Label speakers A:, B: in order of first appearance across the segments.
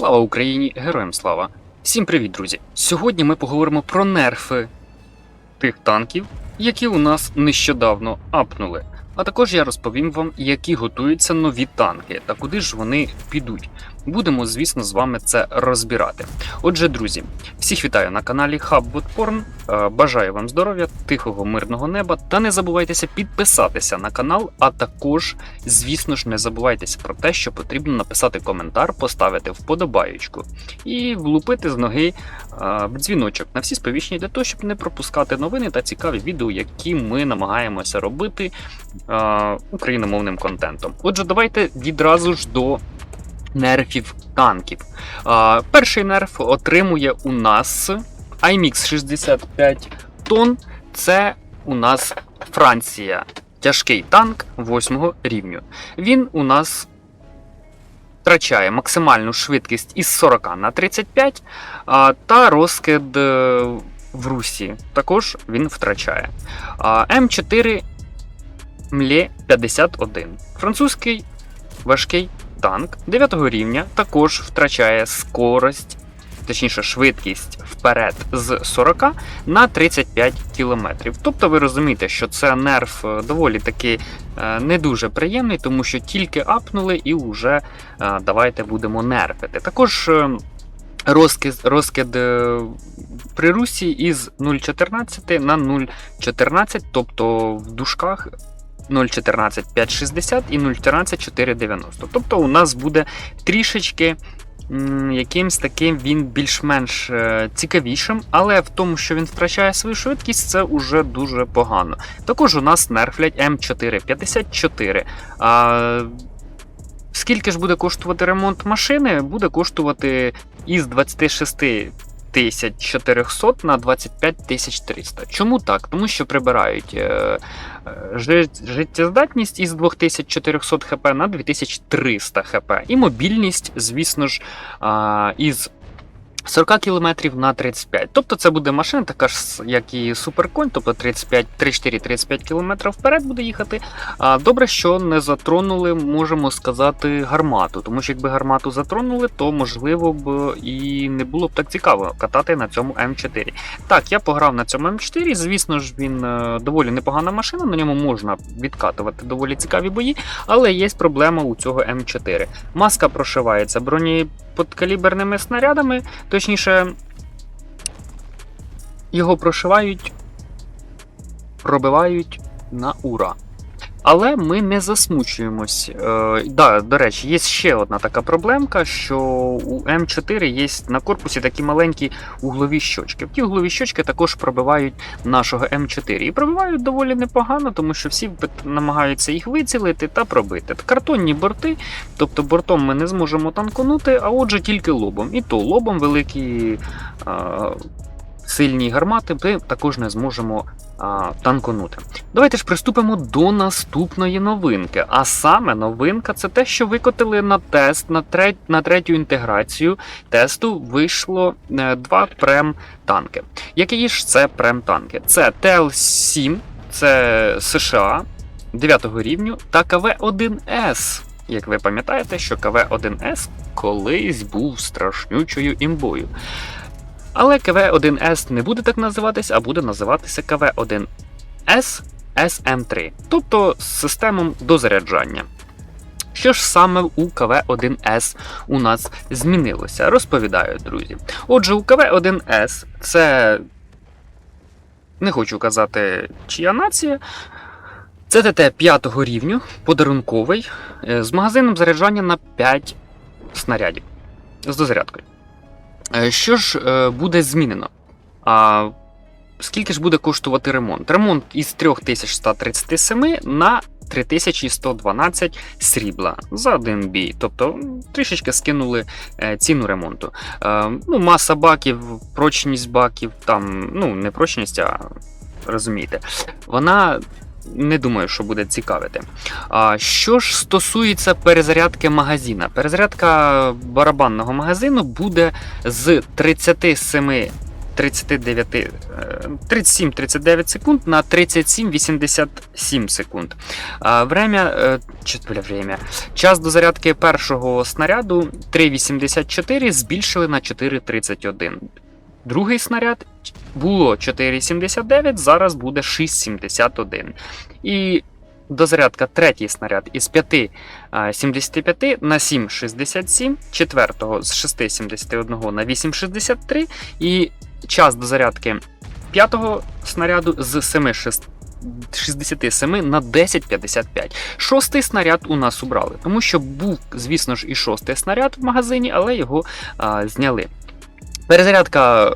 A: Слава Україні! Героям слава! Всім привіт, друзі! Сьогодні ми поговоримо про нерфи тих танків, які у нас нещодавно апнули. А також я розповім вам, які готуються нові танки та куди ж вони підуть. Будемо, звісно, з вами це розбирати. Отже, друзі, всіх вітаю на каналі HubBotPorn. Е, Бажаю вам здоров'я, тихого, мирного неба. Та не забувайтеся підписатися на канал, а також, звісно ж, не забувайтеся про те, що потрібно написати коментар, поставити вподобаєчку і влупити з ноги е, в дзвіночок на всі сповіщення для того, щоб не пропускати новини та цікаві відео, які ми намагаємося робити е, україномовним контентом. Отже, давайте відразу ж до нерфів танків. А, перший нерф отримує у нас IMX 65 тонн. Це у нас Франція. Тяжкий танк 8 рівню. Він у нас втрачає максимальну швидкість із 40 на 35 а, та розкид е, в русі. Також він втрачає. А, М4 Млє 51. Французький важкий танк 9 рівня також втрачає скорость, точніше швидкість вперед з 40 на 35 км. Тобто ви розумієте, що це нерф е, доволі таки е, не дуже приємний, тому що тільки апнули і вже е, давайте будемо нерфити. Також розкид, розкид при русі із 0,14 на 0,14, тобто в дужках 0,14 560 і 0,14 490. Тобто у нас буде трішечки якимсь таким він більш-менш е, цікавішим, але в тому, що він втрачає свою швидкість, це уже дуже погано. Також у нас нерфлять М4 54. А, скільки ж буде коштувати ремонт машини? Буде коштувати із 26 400 на 25 300. Чому так? Тому що прибирають е, е, життєздатність із 2400 хп на 2300 хп. І мобільність, звісно ж, із 40 км на 35. Тобто це буде машина, така ж, як і суперконь, тобто 35, 3-4-35 км вперед буде їхати. А, добре, що не затронули, можемо сказати, гармату. Тому що якби гармату затронули, то можливо б і не було б так цікаво катати на цьому М4. Так, я пограв на цьому М4. Звісно ж, він е, доволі непогана машина, на ньому можна відкатувати доволі цікаві бої, але є проблема у цього М4. Маска прошивається бронеподкаліберними снарядами, точніше, його прошивають, пробивають на ура. Але ми не засмучуємось. Е, да, до речі, є ще одна така проблемка, що у М4 є на корпусі такі маленькі углові щочки. Ті углові щочки також пробивають нашого М4. І пробивають доволі непогано, тому що всі намагаються їх вицілити та пробити. Картонні борти, тобто бортом ми не зможемо танконути, а отже тільки лобом. І то лобом великі. Е, Сильні гармати ми також не зможемо танконути. Давайте ж приступимо до наступної новинки. А саме новинка це те, що викотили на тест на, треть, на третю інтеграцію тесту вийшло е, два прем-танки. Які ж це прем-танки? Це ТЛ-7, це США 9 рівню та КВ-1С. Як ви пам'ятаєте, що КВ-1С колись був страшнючою імбою. Але КВ-1С не буде так називатись, а буде називатися КВ-1С SM3, тобто з системом дозаряджання. Що ж саме у КВ-1С у нас змінилося? Розповідаю, друзі. Отже, у КВ-1С це. Не хочу казати, чия нація. Це ТТ 5 рівню, подарунковий, е, з магазином заряджання на 5 снарядів з дозарядкою. Е, Що ж е, буде змінено? А, скільки ж буде коштувати ремонт? Ремонт із 3137 на 3112 срібла за один бій. Тобто трішечки скинули е, ціну ремонту. Ну, маса баків, прочність баків, там, ну, не прочність, а розумієте, вона. Не думаю, що буде цікавити. А що ж стосується перезарядки магазина, перезарядка барабанного магазину буде з 37 39, е, 37-39 секунд на 37-87 секунд. Время, е, чи, время. Час до зарядки першого снаряду 3,84 збільшили на 4,31. Другий снаряд було 4,79, зараз буде 6,71. І дозарядка третій снаряд із 5,75 на 7,67, четвертого з 6,71 на 8,63 і час дозарядки п'ятого снаряду з 7,6 67 на 10,55. Шостий снаряд у нас убрали, тому що був, звісно ж, і шостий снаряд в магазині, але його а, зняли. Перезарядка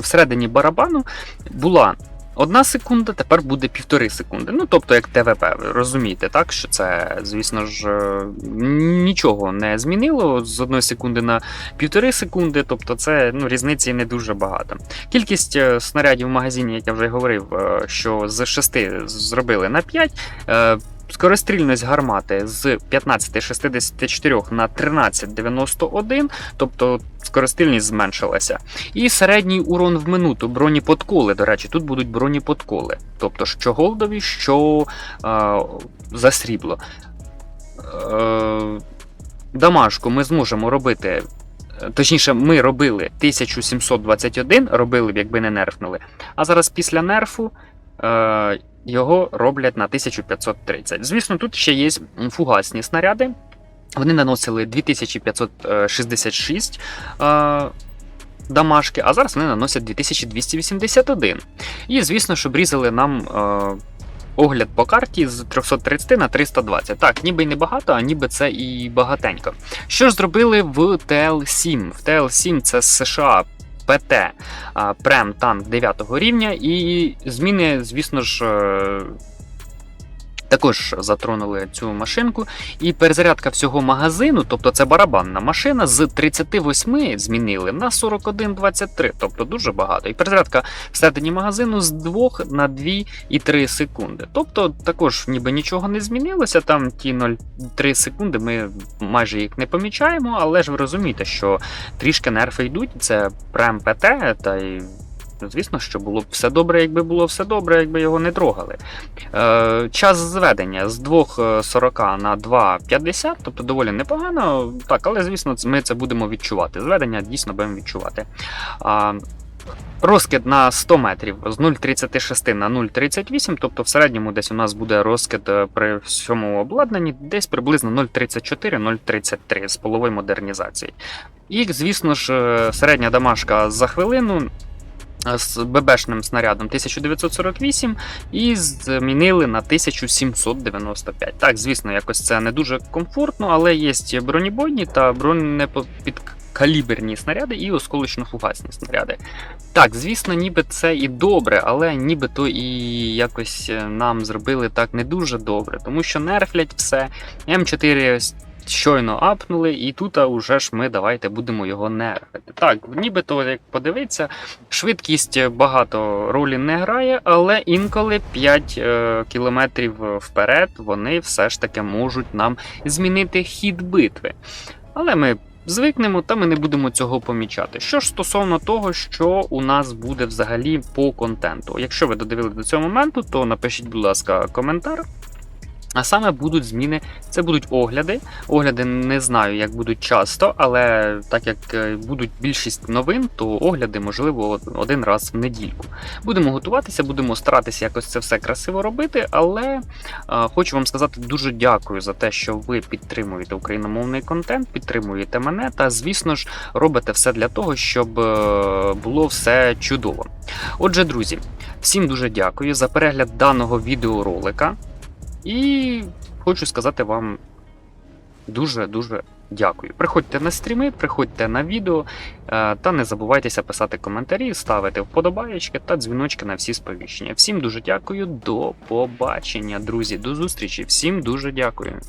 A: всередині барабану була одна секунда, тепер буде півтори секунди. Ну, тобто, як ТВП, розумієте, так? Що це, звісно ж, е, нічого не змінило з одної секунди на півтори секунди, тобто це ну, різниці не дуже багато. Кількість е, снарядів в магазині, як я вже говорив, е, що з 6 зробили на 5. Скорострільність гармати з 15,64 на 13,91, тобто скорострільність зменшилася. І середній урон в минуту бронеподколи. До речі, тут будуть бронеподколи. Тобто що голдові, що е, за срібло. Е, дамажку ми зможемо робити. е, Точніше, ми робили 1721, робили б, якби не нерфнули. А зараз після нерфу е, його роблять на 1530. Звісно, тут ще є фугасні снаряди. Вони наносили 2566 е, дамажки, а зараз вони наносять 2281. І, звісно, щоб різали нам е, огляд по карті з 330 на 320. Так, ніби й небагато, а ніби це і багатенько. Що ж зробили в TL7? В TL7 це США. ПТ Прем танк 9 рівня, і зміни, звісно ж, е, також затронули цю машинку. І перезарядка всього магазину, тобто це барабанна машина, з 38 змінили на 41,23, тобто дуже багато. І перезарядка всередині магазину з 2 на 2,3 секунди. Тобто також ніби нічого не змінилося. Там ті 0,3 секунди ми майже їх не помічаємо, але ж ви розумієте, що трішки нерфи йдуть. Це прем ПТ, та й. Звісно, що було б все добре, якби було все добре, якби його не трогали. Е, час зведення з 2.40 на 2.50, тобто доволі непогано. Так, але звісно, ми це будемо відчувати. Зведення дійсно будемо відчувати. А, Розкид на 100 метрів з 0,36 на 0,38, тобто в середньому десь у нас буде розкид е, при всьому обладнанні десь приблизно 0,34-0,33 з полової модернізації. І, звісно ж, е, середня дамажка за хвилину е, з ББшним снарядом 1948 і змінили на 1795. Так, звісно, якось це не дуже комфортно, але є бронебойні та бронепідкаліберні снаряди і осколочно-фугасні снаряди. Так, звісно, ніби це і добре, але нібито і якось е, нам зробили так не дуже добре, тому що нерфлять все. М4 щойно апнули, і тут уже ж ми давайте будемо його нерфити. Так, нібито, як подивитися, швидкість багато ролі не грає, але інколи 5 е, кілометрів вперед вони все ж таки можуть нам змінити хід битви. Але ми звикнемо та ми не будемо цього помічати. Що ж стосовно того, що у нас буде взагалі по контенту. Якщо ви додивили до цього моменту, то напишіть, будь ласка, коментар. А саме будуть зміни, це будуть огляди. Огляди не знаю, як будуть часто, але так як е, будуть більшість новин, то огляди, можливо, один раз в недільку. Будемо готуватися, будемо старатися якось це все красиво робити, але е, хочу вам сказати дуже дякую за те, що ви підтримуєте україномовний контент, підтримуєте мене та, звісно ж, робите все для того, щоб е, було все чудово. Отже, друзі, всім дуже дякую за перегляд даного відеоролика. І хочу сказати вам дуже-дуже дякую. Приходьте на стріми, приходьте на відео е, та не забувайтеся писати коментарі, ставити вподобаєчки та дзвіночки на всі сповіщення. Всім дуже дякую, до побачення, друзі, до зустрічі. Всім дуже дякую.